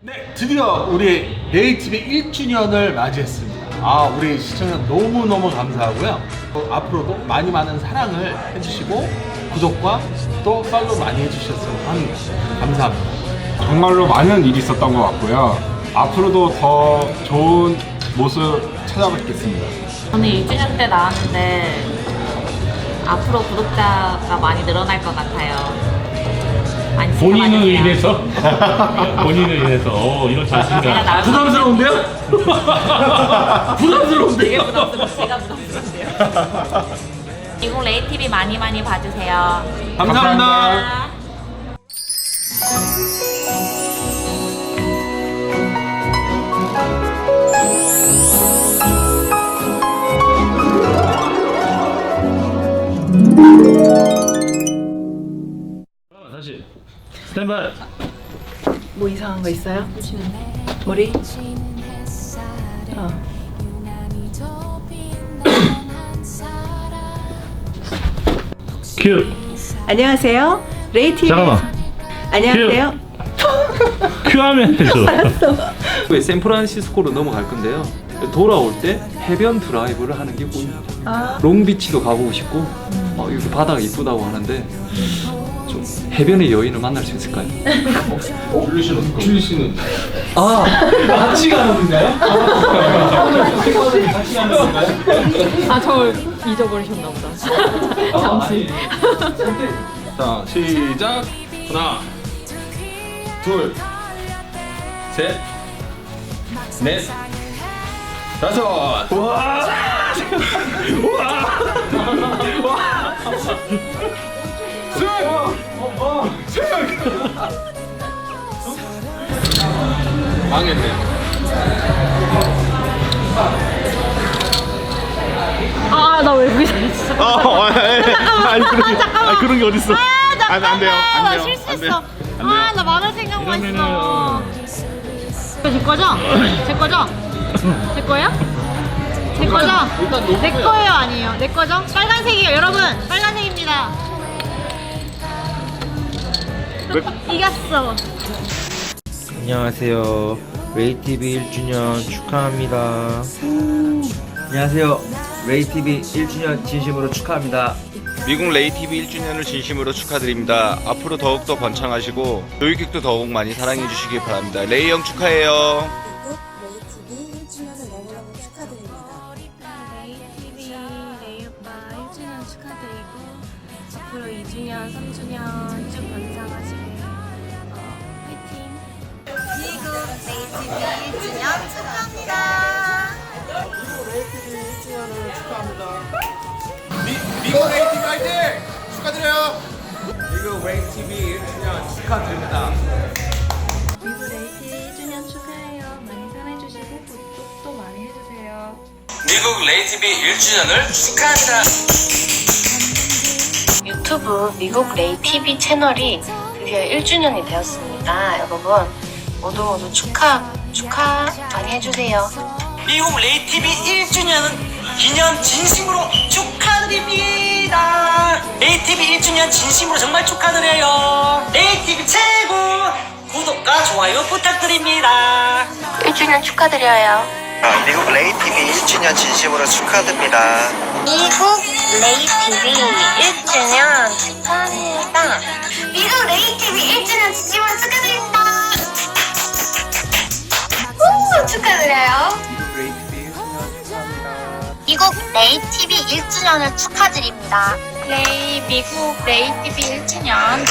네, 드디어 우리 네이티브 1주년을 맞이했습니다. 아, 우리 시청자 너무너무 감사하고요. 어, 앞으로도 많이 많은 사랑을 해주시고 구독과 또 팔로우 많이 해주셨으면 합니다. 감사합니다. 정말로 많은 일이 있었던 것 같고요. 앞으로도 더 좋은 모습 찾아뵙겠습니다. 저는 1주년 때 나왔는데 앞으로 구독자가 많이 늘어날 것 같아요. 많이 본인을 지켜봐주세요. 인해서 본인을 인해서 어, 이런 제가 자신감 나올 부담스러운데요? 같아요. 되게 부담스러운데요? 부담스러워. 제가 부담스러운데요. 미국 레이 TV 많이 많이 봐주세요. 감사합니다. 다 시 스탠바이 뭐 이상한 거 있어요? 머리? 어. 큐 안녕하세요. 레이티. 잠깐만 안녕하세요. 큐 하면 되죠 왜 샌프란시스코로 넘어갈 건데요. 돌아올 때 해변 드라이브를 하는 게 꿈입니다. 아. 롱비치도 가보고 싶고 어, 여기 바다가 이쁘다고 하는데 좀 해변의 여인을 만날 수 있을까요? 줄 씨는 아 같이 가는 건가요? 같이 가는 건가요? 아, 저 잊어버리셨나 보다. 잠시. 자, 시작. 하나, 둘, 셋, 넷, 다섯. 와! 망했네. 아, 나 왜 그랬어? 어, 아니 그런 게, 아니 그런 게 어딨어? 아, 잠깐만. 안 돼요, 안나 돼요, 실수했어. 안 돼요, 안 아, 나 말할 생각만 했어. 이거 제 거죠? 제 거죠? 제 거예요? 제 거죠? 내 거예요, 아니에요? 내 거죠? 빨간색이에요, 여러분. 빨간색입니다. 이겼어. 안녕하세요. 레이티비 1주년 축하합니다. 안녕하세요. 레이티비 1주년 진심으로 축하합니다. 미국 레이티비 1주년을 진심으로 축하드립니다. 앞으로 더욱더 번창하시고 교육도 더욱 많이 사랑해 주시기 바랍니다. 레이 형 축하해요. 레이티비 1주년 축하합니다. 미국 레이팅 파이팅! 축하드려요. 미국 레이티비 1주년 축하드립니다. 미국 레이티비 1주년 축하해요. 많이 사랑해주시고 구독도 많이 해주세요. 미국 레이티비 1주년을 축하합니다. 유튜브 미국 레이 TV 채널이 드디어 1주년이 되었습니다. 여러분 모두 모두 축하 축하 많이 해주세요. 미국 레이티비 1주년 기념 진심으로 축하드립니다. 레이티비 1주년 진심으로 정말 축하드려요. 레이티비 최고! 구독과 좋아요 부탁드립니다. 1주년 축하드려요. 미국 레이티비 1주년 진심으로 축하드립니다. 미국 레이 TV 1주년 축하합니다. 미국 레이티비 레이티비 1주년을 축하드립니다. 레이 미국 레이티비 1주년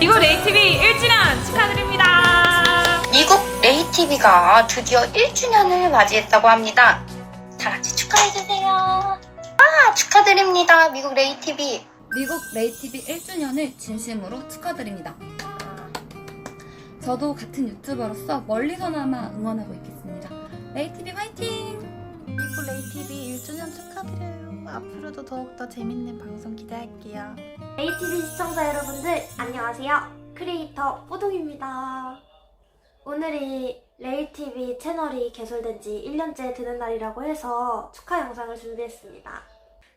미국 레이티비 1주년 축하드립니다. 미국 레이티비가 드디어 1주년을 맞이했다고 합니다. 다 같이 축하해 주세요. 아, 축하드립니다. 미국 레이티비. 미국 레이티비 1주년을 진심으로 축하드립니다. 저도 같은 유튜버로서 멀리서나마 응원하고 있겠습니다. 레이티비 화이팅! 미국 레이티비 1주년 축하드려요. 앞으로도 더욱더 재밌는 방송 기대할게요. 레이티비 시청자 여러분들 안녕하세요. 크리에이터 뽀동입니다. 오늘이 레이티비 채널이 개설된 지 1년째 되는 날이라고 해서 축하 영상을 준비했습니다.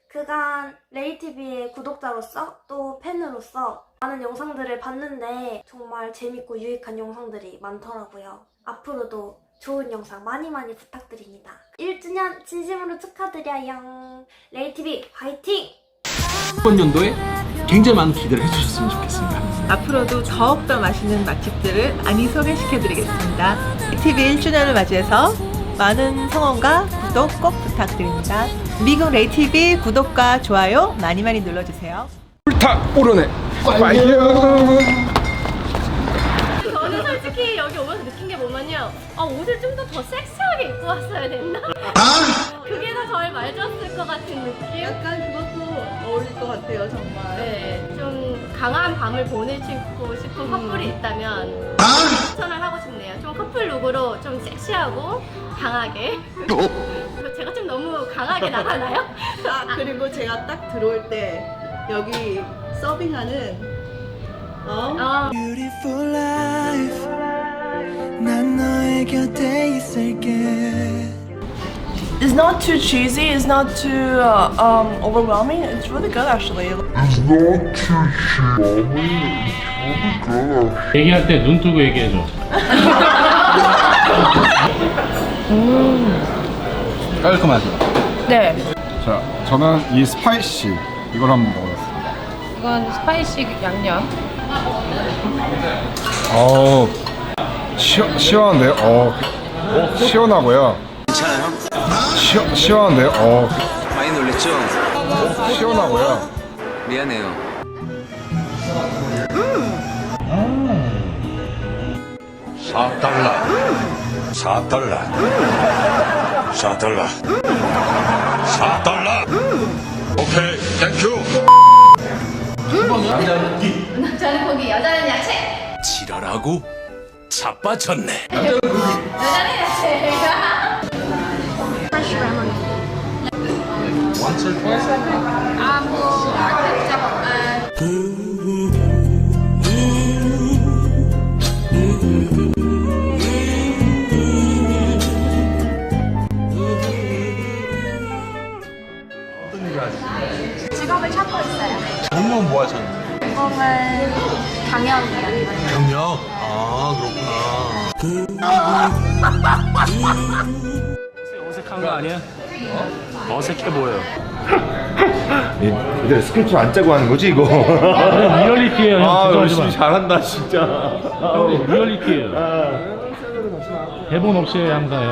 그간 레이티비의 구독자로서 또 팬으로서 많은 영상들을 봤는데 정말 재밌고 유익한 영상들이 많더라고요. 앞으로도 좋은 영상 많이 많이 부탁드립니다. 1주년 진심으로 축하드려요. 레이티비 화이팅! 이번 연도에 굉장히 많은 기대를 해주셨으면 좋겠습니다. 앞으로도 더욱더 맛있는 맛집들을 많이 소개시켜드리겠습니다. TV 1주년을 맞이해서 많은 성원과 구독 꼭 부탁드립니다. 미국 레이티비 구독과 좋아요 많이 많이 눌러주세요. 불타 오르네. 파이어. 저는 솔직히 여기 오면서 느낀 게 뭐냐면 아, 옷을 좀 더 더 섹시하게 입고 왔어야 됐나? 그게 더잘 맞았을 것 같은 느낌? 약간 그것도 어울릴 것 같아요, 정말. 네, 좀 강한 밤을 보내고 싶은 커플이 있다면 추천을 하고 싶네요. 좀 커플 룩으로 좀 섹시하고 강하게. 제가 좀 너무 강하게 나가나요? 아, 그리고 제가 딱 들어올 때 여기 서빙하는 어? 아, Beautiful life 난 너의 곁에 있을게 It's not too cheesy, it's not too uh, um, overwhelming. It's really good actually. 얘기할 때 눈 뜨고 얘기해줘. 깔끔하죠? 네. 자, 저는 이 스파이시 이걸 한번 먹어봤습니다. 이건 스파이시 양념. 어, 시원 시원한데요? 어, 시원하고요. 괜찮아요? 시원 시원한데요? 어, 많이 놀랬죠? 시원하고요. 미안해요. 남자는 지랄하고 자빠졌네. 직업을 찾고 있어요. 전문 뭐 하셨는데? 전공은 경영이에요. 경력? 아, 그렇구나. 어색한 거 아니야? 어색해 보여. 근데 스크립트 안 짜고 하는 거지 이거? 리얼리티예요, 형. 아. 열심히 잘한다 진짜. 형, 리얼리티예요. 대본 없이 해, 항상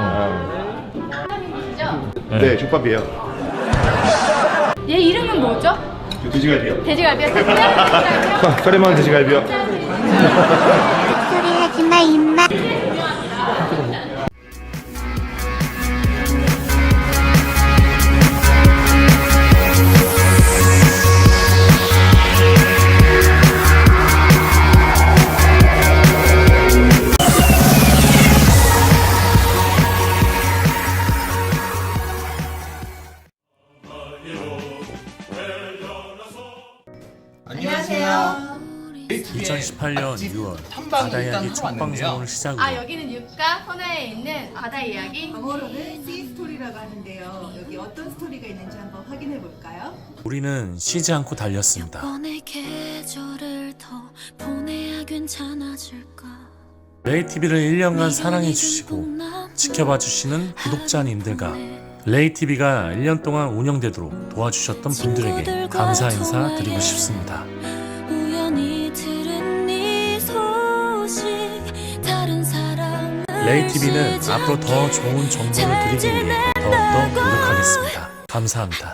형. 네 족밥이에요. 얘 이름은 뭐죠? 돼지갈비요. 돼지갈비야? 돼지갈비야? 썰에만 돼지갈비요. 소리 하지 마, 임마. 6월 탐방 바다 이야기 첫 왔는데요. 방송을 시작으로 아, 여기는 육가 헌화에 있는 바다 이야기. 광어로는 씨 스토리라고 하는데요. 여기 어떤 스토리가 있는지 한번 확인해 볼까요? 우리는 쉬지 않고 달렸습니다. 번의 계절을 더 보내야 괜찮아질까? 레이티비를 1년간 사랑해 주시고 지켜봐 주시는 구독자님들과 레이티비가 1년 동안 운영되도록 도와주셨던 분들에게 감사 인사 드리고 싶습니다. 레이티비는 앞으로 더 좋은 정보를 드리기 위해 더욱더 노력하겠습니다. 감사합니다.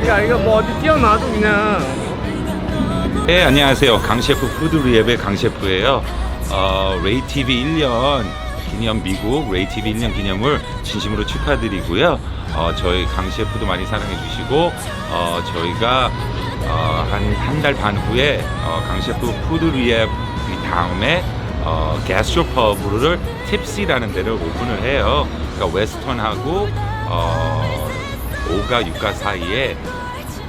그러니까 이거 뭐 어디 뛰어나도 그냥 네, 안녕하세요. 강셰프 푸드리앱의 강셰프예요. 어, 레이티비 1년 기념 미국 레이티비 1년 기념을 진심으로 축하드리고요. 어, 저희 강셰프도 많이 사랑해 주시고 어, 저희가 어, 한한 달 반 후에 어, 강셰프 푸드리앱 다음에 어, 게스트로퍼브를 팁시라는 데를 오픈을 해요. 그러니까 웨스턴하고 어, 5가 6가 사이에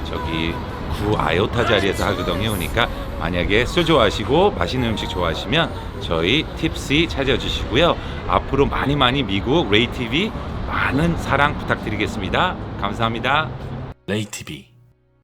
저기 구 아요타 자리에서 하거든요. 그러니까 만약에 술 좋아하시고 맛있는 음식 좋아하시면 저희 팁시 찾아주시고요. 앞으로 많이 많이 미국 레이티비 많은 사랑 부탁드리겠습니다. 감사합니다. 레이티비